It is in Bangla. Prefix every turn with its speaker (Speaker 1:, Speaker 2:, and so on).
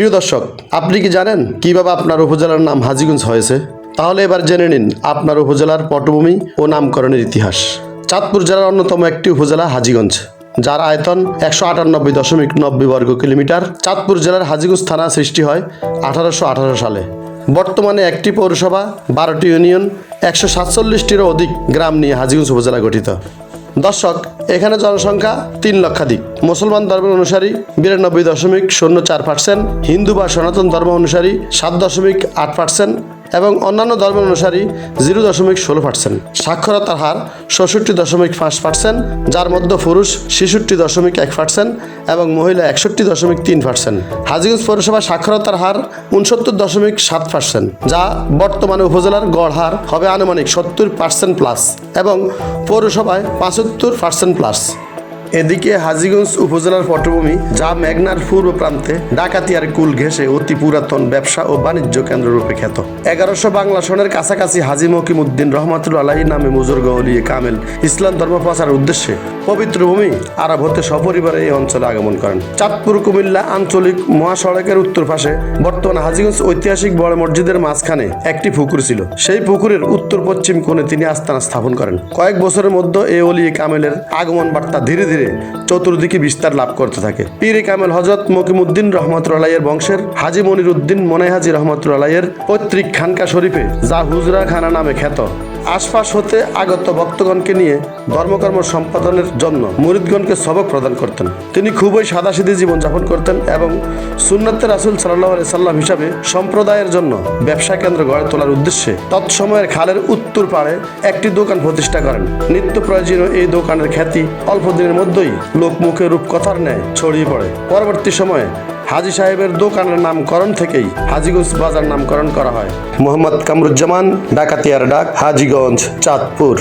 Speaker 1: প্রিয় দর্শক, আপনি কি জানেন কীভাবে আপনার উপজেলার নাম হাজিগঞ্জ হয়েছে? তাহলে এবার জেনে নিন আপনার উপজেলার পটভূমি ও নামকরণের ইতিহাস। চাঁদপুর জেলার অন্যতম একটি উপজেলা হাজিগঞ্জ, যার আয়তন একশো আটানব্বই দশমিক নব্বই বর্গ কিলোমিটার। চাঁদপুর জেলার হাজিগঞ্জ থানা সৃষ্টি হয় আঠারোশো আঠারো সালে। বর্তমানে একটি পৌরসভা, বারোটি ইউনিয়ন, একশো সাতচল্লিশটিরও অধিক গ্রাম নিয়ে হাজিগঞ্জ উপজেলা গঠিত। দর্শক, এখানে জনসংখ্যা তিন লক্ষাধিক। মুসলমান ধর্মের অনুসারী বিরানব্বই দশমিক শূন্য চার পার্সেন্ট হিন্দু বা সনাতন ধর্ম অনুসারী সাত দশমিক আট পার্সেন্ট এবং অন্যান্য ধর্মের অনুসারী জিরো দশমিক ষোলো পার্সেন্ট সাক্ষরতার হার ষষট্টি দশমিক পাঁচ পার্সেন্ট যার মধ্যে পুরুষ ছেষট্টি দশমিক এক পার্সেন্ট এবং মহিলা একষট্টি দশমিক তিন পার্সেন্ট হাজিগঞ্জ পৌরসভা সাক্ষরতার হার উনসত্তর দশমিক সাত পার্সেন্ট যা বর্তমানে উপজেলার গড় হার হবে আনুমানিক সত্তর পার্সেন্ট প্লাস এবং পৌরসভায় পঁচাত্তর পার্সেন্ট প্লাস এদিকে হাজিগঞ্জ উপজেলার পটভূমি, যা মেঘনার পূর্ব প্রান্তে ডাকাতিয়ার কুল ঘেঁষে অতি পুরাতন ব্যবসা ও বাণিজ্য কেন্দ্র রূপে খ্যাত। এগারোশো বাংলা সনের কাছাকাছি হাজি মকিমুদ্দিন রহমাতুল আলাহী নামে মুজুর্গ অলিয়ে কামেল ইসলাম ধর্ম প্রচারের উদ্দেশ্যে পবিত্র ভূমি আরব হতে সপরিবারে এই অঞ্চলে আগমন করেন। চাঁদপুর, কুমিল্লা আঞ্চলিক মহাসড়কের উত্তর পাশে বর্তমানে হাজিগঞ্জ ঐতিহাসিক বড় মসজিদের মাঝখানে একটি পুকুর ছিল। সেই পুকুরের উত্তর পশ্চিম কোণে তিনি আস্তানা স্থাপন করেন। কয়েক বছরের মধ্যে এ অলিয়ে কামেলের আগমন বার্তা ধীরে ধীরে চতুর্দিকে বিস্তার লাভ করতে থাকে। পীরে কামেল হজরত মকিমুদ্দিন রহমতুল্লাহের বংশের হাজি মনির উদ্দিন মনে হাজি রহমতুল্লাহের পৈতৃক খানকা শরীফে যা হুজরা খানা নামে খ্যাত। আশপাশ হতে আগত ভক্তগণকে নিয়ে ধর্মকর্ম সম্পাদনের জন্য মুরিদগণকে সবক প্রদান করতেন। তিনি খুবই সাদাসিধি জীবনযাপন করতেন এবং সুন্নতে রাসুল সাল্লাহ সাল্লাম হিসাবে সম্প্রদায়ের জন্য ব্যবসা কেন্দ্র গড়ে তোলার উদ্দেশ্যে তৎসময়ের খালের উত্তর পাড়ে একটি দোকান প্রতিষ্ঠা করেন। নিত্য প্রয়োজনীয় এই দোকানের খ্যাতি অল্প দিনের মধ্যেই লোকমুখে রূপকথার ন্যায় ছড়িয়ে পড়ে। পরবর্তী সময়ে হাজি সাহেবের দোকানের নামকরণ থেকেই হাজিগঞ্জ বাজার নামকরণ করা হয়। মোহাম্মদ কামরুজ্জামান ডাকাতিয়ার ডাক, হাজিগঞ্জ, চাঁদপুর।